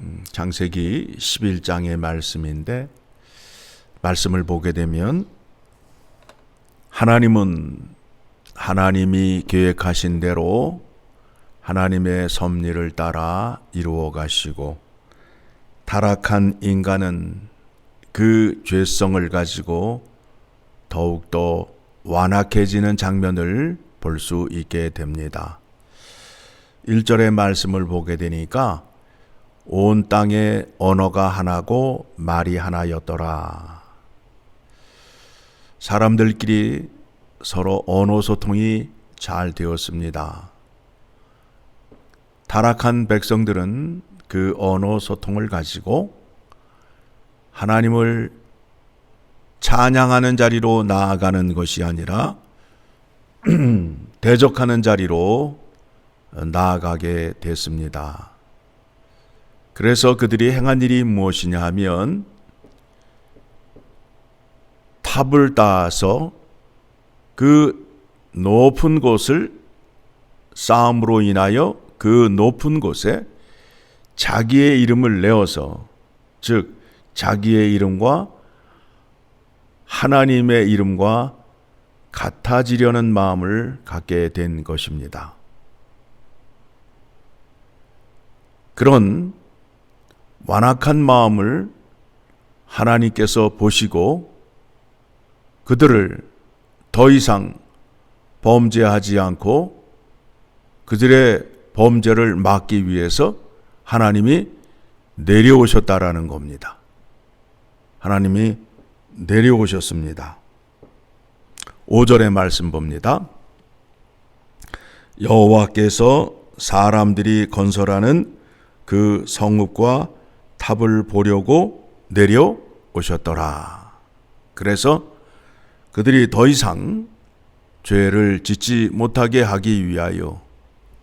음, 창세기 11장의 말씀인데 말씀을 보게 되면 하나님은 하나님이 계획하신 대로 하나님의 섭리를 따라 이루어 가시고 타락한 인간은 그 죄성을 가지고 더욱더 완악해지는 장면을 볼 수 있게 됩니다. 1절의 말씀을 보게 되니까 온 땅에 언어가 하나고 말이 하나였더라. 사람들끼리 서로 언어 소통이 잘 되었습니다. 타락한 백성들은 그 언어 소통을 가지고 하나님을 찬양하는 자리로 나아가는 것이 아니라 대적하는 자리로 나아가게 됐습니다. 그래서 그들이 행한 일이 무엇이냐 하면 탑을 따서 그 높은 곳을 싸움으로 인하여 그 높은 곳에 자기의 이름을 내어서 즉 자기의 이름과 하나님의 이름과 같아지려는 마음을 갖게 된 것입니다. 그런 완악한 마음을 하나님께서 보시고 그들을 더 이상 범죄하지 않고 그들의 범죄를 막기 위해서 하나님이 내려오셨다라는 겁니다. 하나님이 내려오셨습니다. 5절의 말씀 봅니다. 여호와께서 사람들이 건설하는 그 성읍과 탑을 보려고 내려오셨더라. 그래서 그들이 더 이상 죄를 짓지 못하게 하기 위하여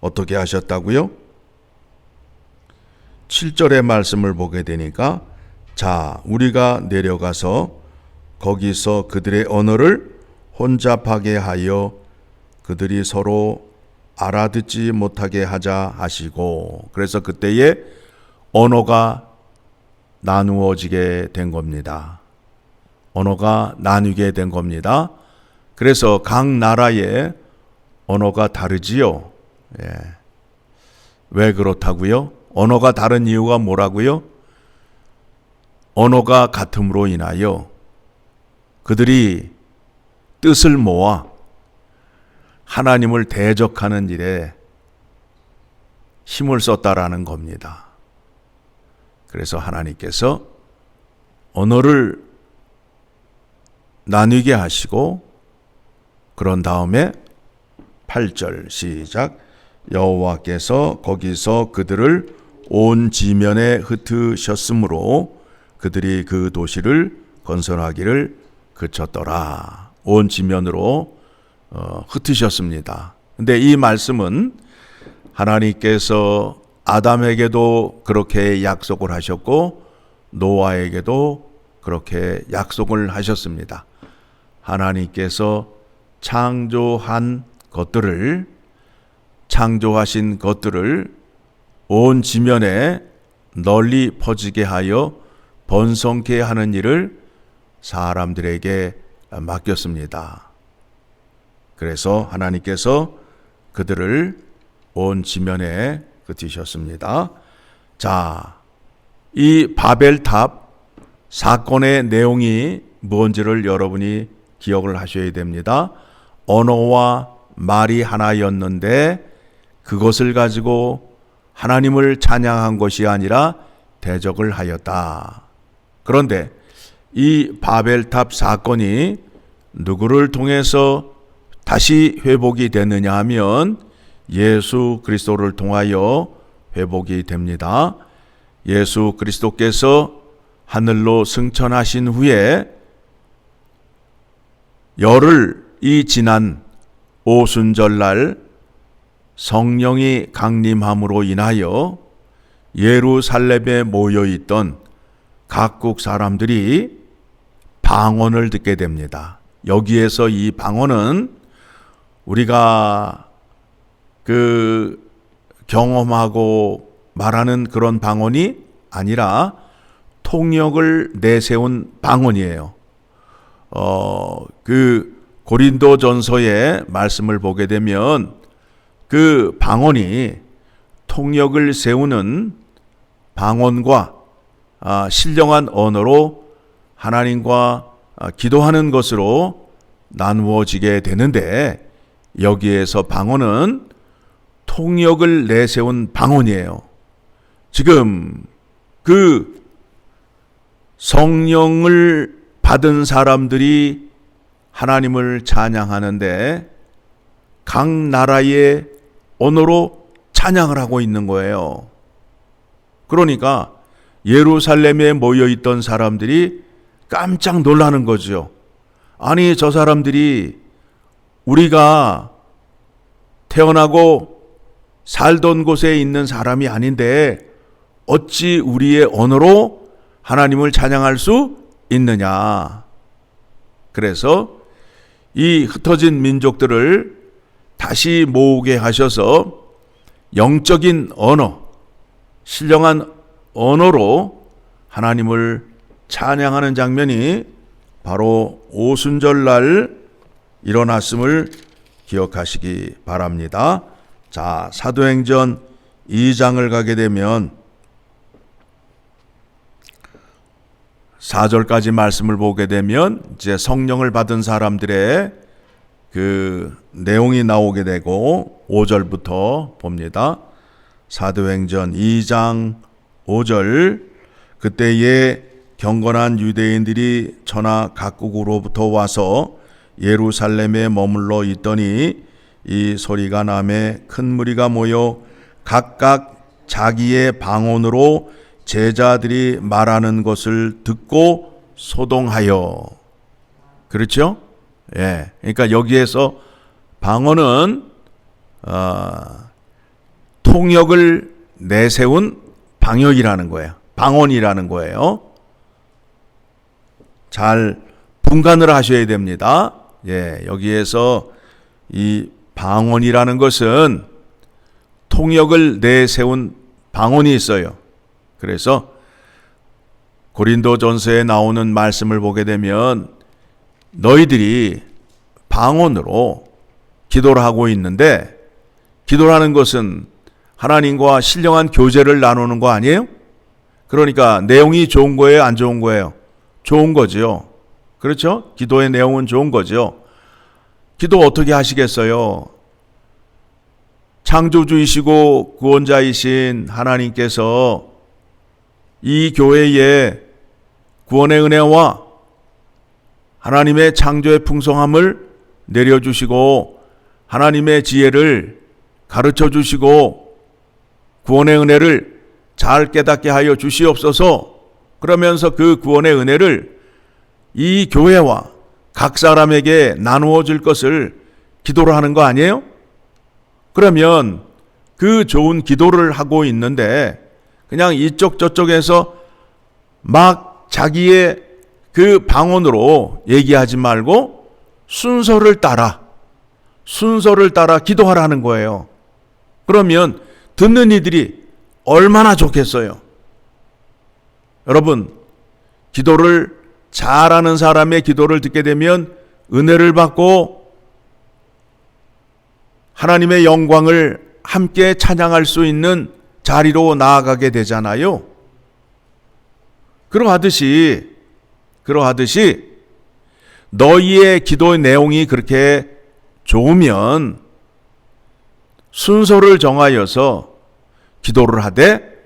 어떻게 하셨다고요? 7절의 말씀을 보게 되니까 자, 우리가 내려가서 거기서 그들의 언어를 혼잡하게 하여 그들이 서로 알아듣지 못하게 하자 하시고 그래서 그때에 언어가 나누어지게 된 겁니다. 언어가 나뉘게 된 겁니다. 그래서 각 나라의 언어가 다르지요. 예. 왜 그렇다고요? 언어가 다른 이유가 뭐라고요? 언어가 같음으로 인하여 그들이 뜻을 모아 하나님을 대적하는 일에 힘을 썼다라는 겁니다. 그래서 하나님께서 언어를 나뉘게 하시고 그런 다음에 8절 시작 여호와께서 거기서 그들을 온 지면에 흩으셨으므로 그들이 그 도시를 건설하기를 그쳤더라. 온 지면으로 어, 흩으셨습니다. 근데 이 말씀은 하나님께서 아담에게도 그렇게 약속을 하셨고 노아에게도 그렇게 약속을 하셨습니다. 하나님께서 창조한 것들을 창조하신 것들을 온 지면에 널리 퍼지게 하여 번성케 하는 일을 사람들에게 맡겼습니다. 그래서 하나님께서 그들을 온 지면에 흩으셨습니다. 자, 이 바벨탑 사건의 내용이 뭔지를 여러분이 기억을 하셔야 됩니다. 언어와 말이 하나였는데 그것을 가지고 하나님을 찬양한 것이 아니라 대적을 하였다. 그런데 이 바벨탑 사건이 누구를 통해서 다시 회복이 되느냐 하면 예수 그리스도를 통하여 회복이 됩니다. 예수 그리스도께서 하늘로 승천하신 후에 열흘이 지난 오순절날 성령이 강림함으로 인하여 예루살렘에 모여 있던 각국 사람들이 방언을 듣게 됩니다. 여기에서 이 방언은 우리가 그 경험하고 말하는 그런 방언이 아니라 통역을 내세운 방언이에요. 어, 그 고린도 전서의 말씀을 보게 되면 그 방언이 통역을 세우는 방언과 아, 신령한 언어로 하나님과 아, 기도하는 것으로 나누어지게 되는데 여기에서 방언은 통역을 내세운 방언이에요. 지금 그 성령을 받은 사람들이 하나님을 찬양하는데 각 나라의 언어로 찬양을 하고 있는 거예요. 그러니까 예루살렘에 모여 있던 사람들이 깜짝 놀라는 거죠. 아니, 저 사람들이 우리가 태어나고 살던 곳에 있는 사람이 아닌데 어찌 우리의 언어로 하나님을 찬양할 수 있느냐. 그래서 이 흩어진 민족들을 다시 모으게 하셔서 영적인 언어, 신령한 언어로 하나님을 찬양하는 장면이 바로 오순절날 일어났음을 기억하시기 바랍니다. 자, 사도행전 2장을 가게 되면 4절까지 말씀을 보게 되면 이제 성령을 받은 사람들의 그 내용이 나오게 되고 5절부터 봅니다. 사도행전 2장 5절 그때에 경건한 유대인들이 천하 각국으로부터 와서 예루살렘에 머물러 있더니 이 소리가 남에 큰 무리가 모여 각각 자기의 방언으로 제자들이 말하는 것을 듣고 소동하여 그렇죠? 예. 그러니까 여기에서 방언은 어, 통역을 내세운 방역이라는 거예요. 방언이라는 거예요. 잘 분간을 하셔야 됩니다. 예, 여기에서 이 방언이라는 것은 통역을 내세운 방언이 있어요. 그래서 고린도 전서에 나오는 말씀을 보게 되면 너희들이 방언으로 기도를 하고 있는데 기도라는 것은 하나님과 신령한 교제를 나누는 거 아니에요? 그러니까 내용이 좋은 거예요, 안 좋은 거예요? 좋은 거죠. 그렇죠? 기도의 내용은 좋은 거죠. 기도 어떻게 하시겠어요? 창조주이시고 구원자이신 하나님께서 이 교회에 구원의 은혜와 하나님의 창조의 풍성함을 내려주시고 하나님의 지혜를 가르쳐 주시고 구원의 은혜를 잘 깨닫게 하여 주시옵소서 그러면서 그 구원의 은혜를 이 교회와 각 사람에게 나누어 줄 것을 기도를 하는 거 아니에요? 그러면 그 좋은 기도를 하고 있는데 그냥 이쪽 저쪽에서 막 자기의 그 방언으로 얘기하지 말고 순서를 따라 순서를 따라 기도하라는 거예요. 그러면 듣는 이들이 얼마나 좋겠어요. 여러분, 기도를 잘하는 사람의 기도를 듣게 되면 은혜를 받고 하나님의 영광을 함께 찬양할 수 있는 자리로 나아가게 되잖아요. 그러하듯이, 그러하듯이 너희의 기도의 내용이 그렇게 좋으면 순서를 정하여서 기도를 하되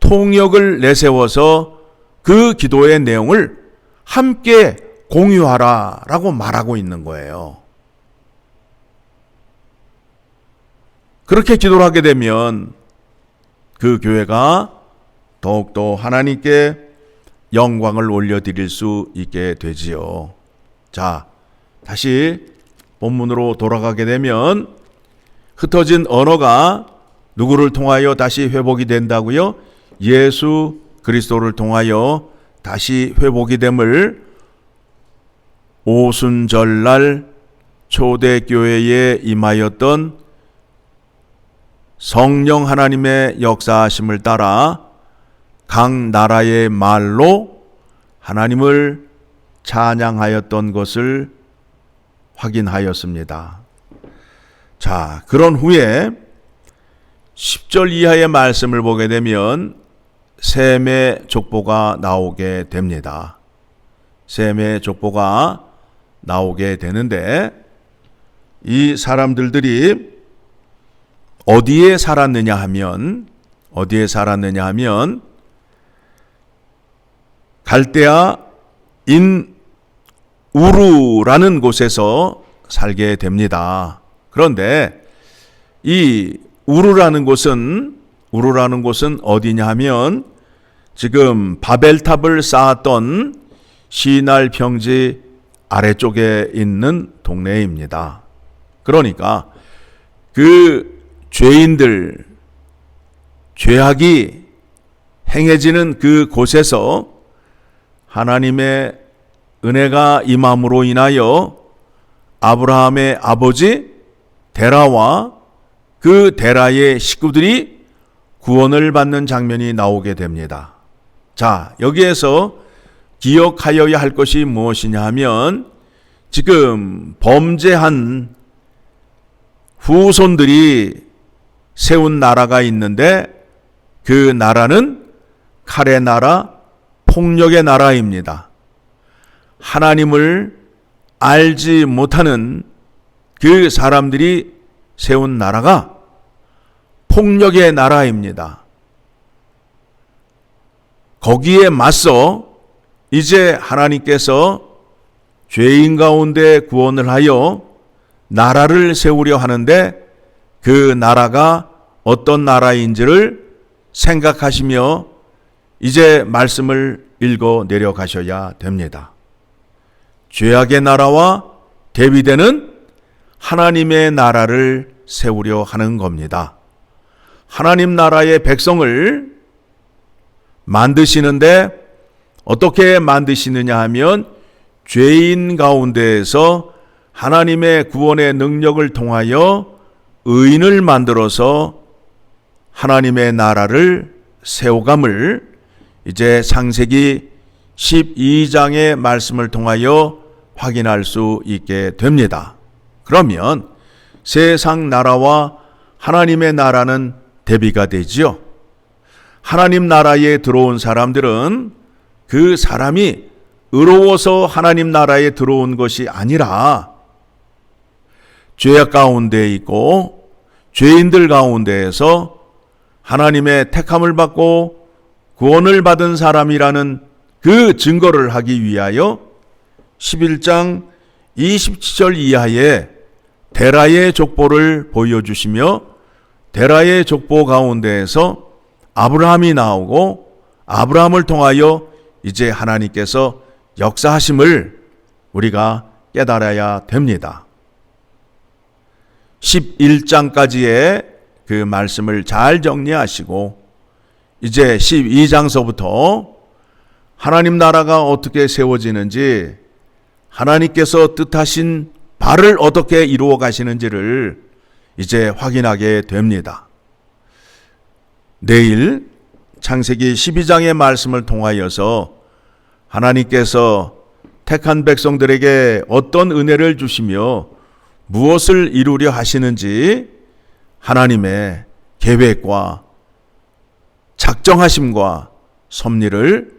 통역을 내세워서 그 기도의 내용을 함께 공유하라 라고 말하고 있는 거예요. 그렇게 기도를 하게 되면 그 교회가 더욱더 하나님께 영광을 올려드릴 수 있게 되지요. 자, 다시 본문으로 돌아가게 되면 흩어진 언어가 누구를 통하여 다시 회복이 된다고요? 예수 그리스도를 통하여 다시 회복이 됨을 오순절날 초대교회에 임하였던 성령 하나님의 역사하심을 따라 각 나라의 말로 하나님을 찬양하였던 것을 확인하였습니다. 자, 그런 후에 10절 이하의 말씀을 보게 되면 셈의 족보가 나오게 됩니다. 셈의 족보가 나오게 되는데 이 사람들들이 어디에 살았느냐 하면 어디에 살았느냐 하면 갈대아 인 우루라는 곳에서 살게 됩니다. 그런데 이 우루라는 곳은 우루라는 곳은 어디냐 하면 지금 바벨탑을 쌓았던 시날 평지 아래쪽에 있는 동네입니다. 그러니까 그 죄인들 죄악이 행해지는 그 곳에서 하나님의 은혜가 임함으로 인하여 아브라함의 아버지 데라와 그 데라의 식구들이 구원을 받는 장면이 나오게 됩니다. 자, 여기에서 기억하여야 할 것이 무엇이냐 하면 지금 범죄한 후손들이 세운 나라가 있는데 그 나라는 칼의 나라, 폭력의 나라입니다. 하나님을 알지 못하는 그 사람들이 세운 나라가 폭력의 나라입니다. 거기에 맞서 이제 하나님께서 죄인 가운데 구원을 하여 나라를 세우려 하는데 그 나라가 어떤 나라인지를 생각하시며 이제 말씀을 읽어 내려가셔야 됩니다. 죄악의 나라와 대비되는 하나님의 나라를 세우려 하는 겁니다. 하나님 나라의 백성을 만드시는데 어떻게 만드시느냐 하면 죄인 가운데에서 하나님의 구원의 능력을 통하여 의인을 만들어서 하나님의 나라를 세워감을 이제 상세기 12장의 말씀을 통하여 확인할 수 있게 됩니다. 그러면 세상 나라와 하나님의 나라는 대비가 되지요. 하나님 나라에 들어온 사람들은 그 사람이 의로워서 하나님 나라에 들어온 것이 아니라 죄악 가운데 있고 죄인들 가운데에서 하나님의 택함을 받고 구원을 받은 사람이라는 그 증거를 하기 위하여 11장 27절 이하에 데라의 족보를 보여주시며 데라의 족보 가운데에서 아브라함이 나오고 아브라함을 통하여 이제 하나님께서 역사하심을 우리가 깨달아야 됩니다. 11장까지의 그 말씀을 잘 정리하시고 이제 12장서부터 하나님 나라가 어떻게 세워지는지 하나님께서 뜻하신 바를 어떻게 이루어 가시는지를 이제 확인하게 됩니다. 내일 창세기 12장의 말씀을 통하여서 하나님께서 택한 백성들에게 어떤 은혜를 주시며 무엇을 이루려 하시는지 하나님의 계획과 작정하심과 섭리를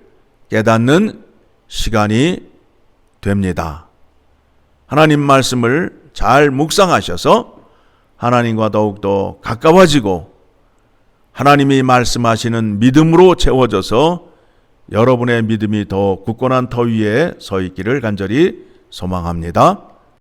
깨닫는 시간이 됩니다. 하나님 말씀을 잘 묵상하셔서 하나님과 더욱더 가까워지고 하나님이 말씀하시는 믿음으로 채워져서 여러분의 믿음이 더 굳건한 터 위에 서 있기를 간절히 소망합니다.